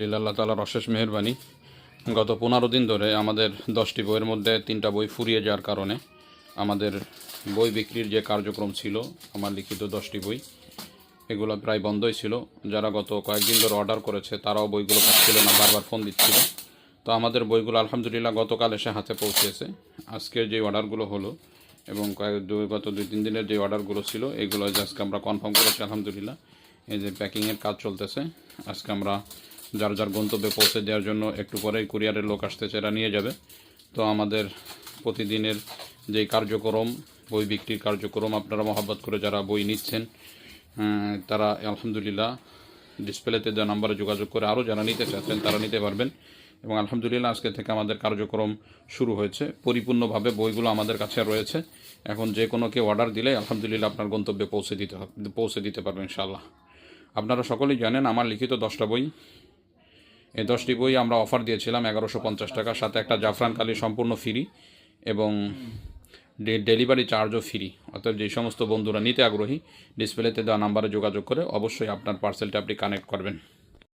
আল্লাহ তালার অশেষ মেহরবানি। গত পনেরো দিন ধরে আমাদের দশটি বইয়ের মধ্যে তিনটা বই ফুরিয়ে যাওয়ার কারণে আমাদের বই বিক্রির যে কার্যক্রম ছিল, আমার লিখিত দশটি বই, এগুলো প্রায় বন্ধই ছিল। যারা গত কয়েকদিন ধরে অর্ডার করেছে, তারাও বইগুলো পাচ্ছিল না, বারবার ফোন দিচ্ছিল। তো আমাদের বইগুলো আলহামদুলিল্লাহ গতকাল এসে হাতে পৌঁছেছে। আজকের যে অর্ডারগুলো হলো এবং কয়েক দুই, গত দুই, তিন দিনের যে অর্ডারগুলো ছিল, এগুলো আজকে আমরা কনফার্ম করেছি, আলহামদুলিল্লাহ। এই যে প্যাকিংয়ের কাজ চলতেছে, আজকে আমরা যার যার গন্তব্যে পৌঁছে দেওয়ার জন্য একটু পরেই কুরিয়ারের লোক আসতেছে, এরা নিয়ে যাবে। তো আমাদের প্রতিদিনের যেই কার্যক্রম, বই বিক্রির কার্যক্রম, আপনারা মহাব্বত করে যারা বই নিচ্ছেন তারা আলহামদুলিল্লাহ ডিসপ্লেতে দেওয়া নাম্বারে যোগাযোগ করে আরও যারা নিতে চাচ্ছেন, তারা নিতে পারবেন। এবং আলহামদুলিল্লাহ আজকে থেকে আমাদের কার্যক্রম শুরু হয়েছে। পরিপূর্ণভাবে বইগুলো আমাদের কাছে রয়েছে। এখন যে কোনো কেউ অর্ডার দিলে আলহামদুলিল্লাহ আপনার গন্তব্যে পৌঁছে দিতে হবে, পৌঁছে দিতে পারবেন ইনশাআল্লাহ। আপনারা সকলেই জানেন, আমার লিখিত দশটা বই এই দশটি বই আমরা অফার দিয়েছিলাম, এগারোশো পঞ্চাশ টাকার সাথে একটা জাফরান কালি সম্পূর্ণ ফ্রি এবং ডেলিভারি চার্জও ফ্রি। অর্থাৎ যে সমস্ত বন্ধুরা নিতে আগ্রহী, ডিসপ্লেতে দেওয়া নাম্বারে যোগাযোগ করে অবশ্যই আপনার পার্সেলটা আপনি কানেক্ট করবেন।